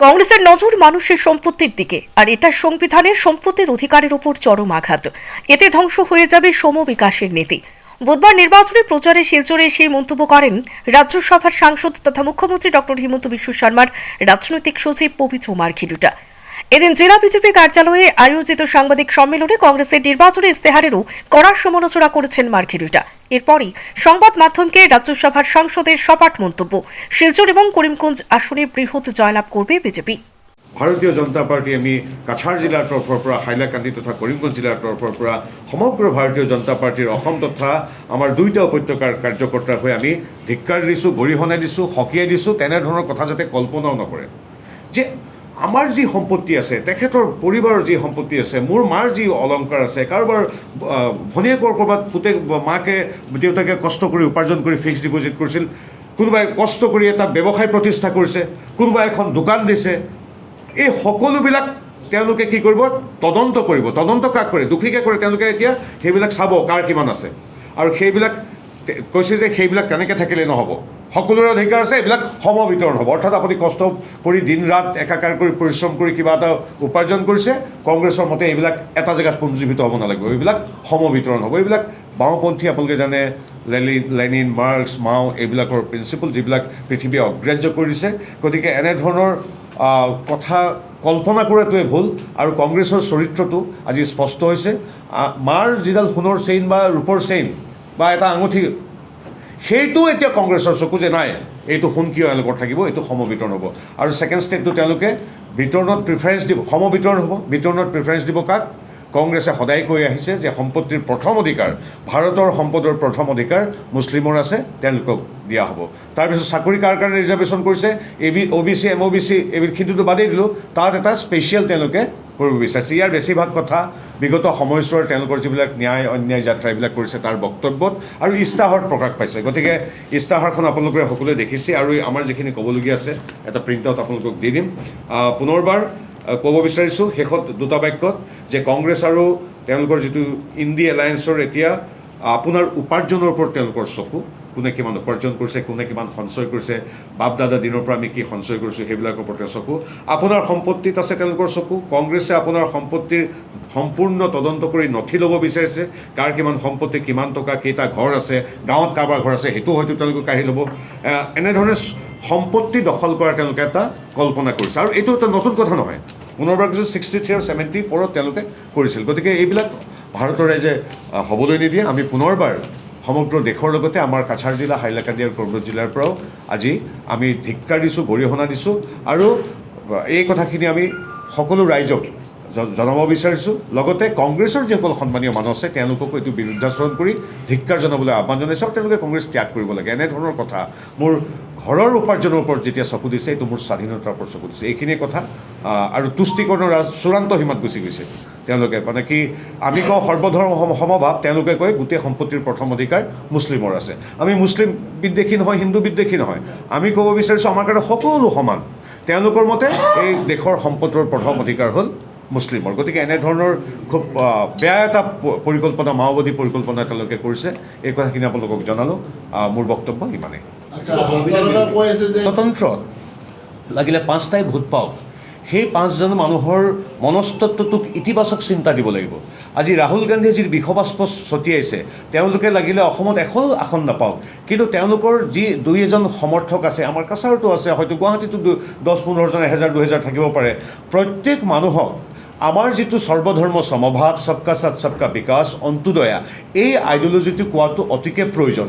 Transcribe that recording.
কংগ্রেসের নজর মানুষের সম্পত্তির দিকে, আর এটা সংবিধানের সম্পত্তির অধিকারের উপর চরম আঘাত। এতে ধ্বংস হয়ে যাবে সম বিকাশের নীতি। বুধবার নির্বাচনী প্রচারে শিলচরে এসে মন্তব্য করেন রাজ্যসভার সাংসদ তথা মুখ্যমন্ত্রী ডক্টর হিমন্ত বিশ্ব শর্মার রাজনৈতিক সচিব পবিত্র মার্ঘিডুটা। এদিন জেলা বিজেপি কার্যালয়ে আয়োজিত সাংবাদিক সম্মেলনে কংগ্রেসের নির্বাচনী ইস্তেহারেরও কড়া সমালোচনা করেছেন মার্ঘিডুটা এরপরই সংবাদ মাধ্যমকে রাজ্যসভার সাংসদের সপাট মন্তব্য। শিলচর এবং করিমগঞ্জ আসনে বৃহৎ জয়লাভ করবে বিজেপি। ভাৰতীয় জনতা পাৰ্টী আমি কাছাৰ জিলাৰ তৰফৰ পৰা, হাইলাকান্দি তথা কৰিমগঞ্জ জিলাৰ তৰফৰ পৰা সমগ্ৰ ভাৰতীয় জনতা পাৰ্টীৰ অসম তথা আমাৰ দুয়োটা উপত্যকাৰ কাৰ্যকৰ্তাৰ হৈ আমি ধিক্কাৰ দিছোঁ গৰিহণা দিছোঁ, সকীয়াই দিছোঁ, তেনেধৰণৰ কথা যাতে কল্পনাও নকৰে। যে আমাৰ যি সম্পত্তি আছে, তেখেতৰ পৰিবাৰৰ যি সম্পত্তি আছে, মোৰ মাৰ যি অলংকাৰ আছে, কাৰোবাৰ ভনীয়েকৰ ক'ৰবাত পুতেক, মাকে, দেউতাকে কষ্ট কৰি উপাৰ্জন কৰি ফিক্সড ডিপজিট কৰিছিল, কোনোবাই কষ্ট কৰি এটা ব্যৱসায় প্ৰতিষ্ঠা কৰিছে, কোনোবাই এখন দোকান দিছে, এই সকলোবিলাক তেওঁলোকে কি কৰিব? তদন্ত কৰিব। তদন্ত কাক কৰে? দোষীকে কৰে? তেওঁলোকে এতিয়া সেইবিলাক চাব, কাৰ কিমান আছে। আৰু সেইবিলাক কৈছে যে সেইবিলাক তেনেকৈ থাকিলে নহ'ব। সকলোৰে অধিকাৰ আছে, এইবিলাক সম বিতৰণ হ'ব। অৰ্থাৎ আপুনি কষ্ট কৰি দিন ৰাত একাকাৰ কৰি পৰিশ্ৰম কৰি কিবা এটা উপাৰ্জন কৰিছে, কংগ্ৰেছৰ মতে এইবিলাক এটা জেগাত পুঞ্জীভূত হ'ব নালাগিব। এইবিলাক সম বিতৰণ হ'ব। এইবিলাক বাওঁপন্থী আপোনালোকে জানে, লেলি, লেনিন, মাৰ্কছ, মাও, এইবিলাকৰ প্ৰিন্সিপল যিবিলাক পৃথিৱীয়ে অগ্ৰাহ্য কৰিছে গতিকে এনেধৰণৰ কথা কল্পনা কৰাটোৱে ভুল আৰু কংগ্ৰেছৰ চৰিত্ৰটো আজি স্পষ্ট হৈছে। মাৰ যিডাল সোণৰ চেইন বা ৰূপৰ চেইন বা এটা আঙুঠি। সেইটো এতিয়া কংগ্ৰেছৰ চকু যে নাই, এইটো সোণ এওঁলোকৰ থাকিব, এইটো সমবিতৰণ হ'ব। আৰু ছেকেণ্ড ষ্টেপটো তেওঁলোকে বিতৰণত প্ৰিফাৰেঞ্চ দিব, সমবিতৰণ হ'ব। বিতৰণত প্ৰিফাৰেঞ্চ দিব কাক? কংগ্ৰেছে সদায় কৈ আহিছে যে সম্পত্তিৰ প্ৰথম অধিকাৰ, ভাৰতৰ সম্পদৰ প্ৰথম অধিকাৰ মুছলিমৰ আছে, তেওঁলোকক দিয়া হ'ব। তাৰপিছত চাকৰি কাৰ কাৰণে ৰিজাৰ্ভেশ্যন কৰিছে? A B O' B C M O' B C এইখিনিতো বাদেই দিলোঁ। তাত এটা স্পেচিয়েল তেওঁলোকে কৰিব বিচাৰিছে। ইয়াৰ বেছিভাগ কথা বিগত সময়ছোৱাৰ তেওঁলোকৰ যিবিলাক ন্যায়, অন্যায় যাত্ৰা এইবিলাক কৰিছে তাৰ বক্তব্যত আৰু ইস্তাহাৰত প্ৰকাশ পাইছে। গতিকে ইস্তাহাৰখন আপোনালোকে সকলোৱে দেখিছে আৰু আমাৰ যিখিনি ক'বলগীয়া আছে, এটা প্ৰিণ্ট আপোনালোকক দি দিম। পুনৰবাৰ ক'ব বিচাৰিছোঁ, শেষত দুটা বাক্যত যে কংগ্ৰেছ আৰু তেওঁলোকৰ যিটো ইণ্ডি এলায়েন্সৰ এতিয়া আপোনাৰ উপাৰ্জনৰ ওপৰত তেওঁলোকৰ চকু। কোনে কিমান উপাৰ্জন কৰিছে, কোনে কিমান সঞ্চয় কৰিছে বাপ দাদা দিনৰ পৰা আমি কি সঞ্চয় কৰিছোঁ, সেইবিলাকৰ ওপৰতে চকু। আপোনাৰ সম্পত্তিত আছে তেওঁলোকৰ চকু। কংগ্ৰেছে আপোনাৰ সম্পত্তিৰ সম্পূৰ্ণ তদন্ত কৰি নথি ল'ব বিচাৰিছে। কাৰ কিমান সম্পত্তি, কিমান টকা, কেইটা ঘৰ আছে, গাঁৱত কাৰোবাৰ ঘৰ আছে, সেইটো হয়তো তেওঁলোকে কাঢ়ি ল'ব। এনেধৰণে সম্পত্তি দখল কৰা তেওঁলোকে এটা কল্পনা কৰিছে। আৰু এইটো এটা নতুন কথা নহয়। পুনৰবাৰ কৈছোঁ ছিক্সটি থ্ৰী আৰু ছেভেণ্টি ফ'ৰত তেওঁলোকে কৰিছিল। গতিকে এইবিলাক ভাৰতৰ ৰাইজে হ'বলৈ নিদিয়ে। আমি পুনৰবাৰ সমগ্ৰ দেশৰ লগতে আমাৰ কাছাৰ জিলা, হাইলাকান্দি আৰু কৰ্মূৰ জিলাৰ পৰাও আজি আমি ধিক্কাৰ দিছোঁ, গৰিহণা দিছোঁ। আৰু এই কথাখিনি আমি সকলো ৰাইজক জনাব বিচাৰিছোঁ। লগতে কংগ্ৰেছৰ যিসকল সন্মানীয় মানুহ আছে, তেওঁলোককো এইটো বিৰুদ্ধাচৰণ কৰি ধিক্কাৰ জনাবলৈ আহ্বান জনাইছোঁ। আৰু তেওঁলোকে কংগ্ৰেছ ত্যাগ কৰিব লাগে। এনেধৰণৰ কথা মোৰ ঘৰৰ উপাৰ্জনৰ ওপৰত যেতিয়া চকু দিছে, এইটো মোৰ স্বাধীনতাৰ ওপৰত চকু দিছে। এইখিনিয়ে কথা। আৰু তুষ্টিকৰণৰ ৰাজ চূড়ান্ত সীমাত গুচি গৈছে। তেওঁলোকে মানে কি, আমি কওঁ সৰ্বধৰ্ম সম- সমভাৱ, তেওঁলোকে কয় গোটেই সম্পত্তিৰ প্ৰথম অধিকাৰ মুছলিমৰ আছে। আমি মুছলিম বিদ্বেষী নহয়, হিন্দু বিদ্বেষী নহয়। আমি ক'ব বিচাৰিছোঁ আমাৰ কাৰণে সকলো সমান। তেওঁলোকৰ মতে এই দেশৰ সম্পদৰ প্ৰথম অধিকাৰ হ'ল মুছলিমৰ গতিকে এনেধৰণৰ খুব বেয়া এটা প- পৰিকল্পনা মাওবাদী পৰিকল্পনা তেওঁলোকে কৰিছে। এই কথাখিনি আপোনালোকক জনালোঁ। মোৰ বক্তব্য ইমানেই। আচ্ছা কৈ আছে যে গণতন্ত্ৰত লাগিলে পাঁচটাই ভোট পাওক। সেই পাঁচজন মানুহৰ মনস্তত্বটোক ইতিবাচক চিন্তা দিব লাগিব। আজি ৰাহুল গান্ধীয়ে যি বিষবাস্প ছটিয়াইছে, তেওঁলোকে লাগিলে অসমত এখন আসন নাপাওক। কিন্তু তেওঁলোকৰ যি দুই এজন সমৰ্থক আছে, আমাৰ কাছাৰতো আছে, হয়তো গুৱাহাটীতো দহ পোন্ধৰজন, এহেজাৰ, দুহেজাৰ থাকিব পাৰে। প্ৰত্যেক মানুহক আমাৰ যিটো সৰ্বধৰ্ম সমভাৱ, সবকা সাথ, সবকা বিকাশ অন্ত্যোদয়া এই আইডিঅ'লজিটো কোৱাটো অতিকে প্ৰয়োজন।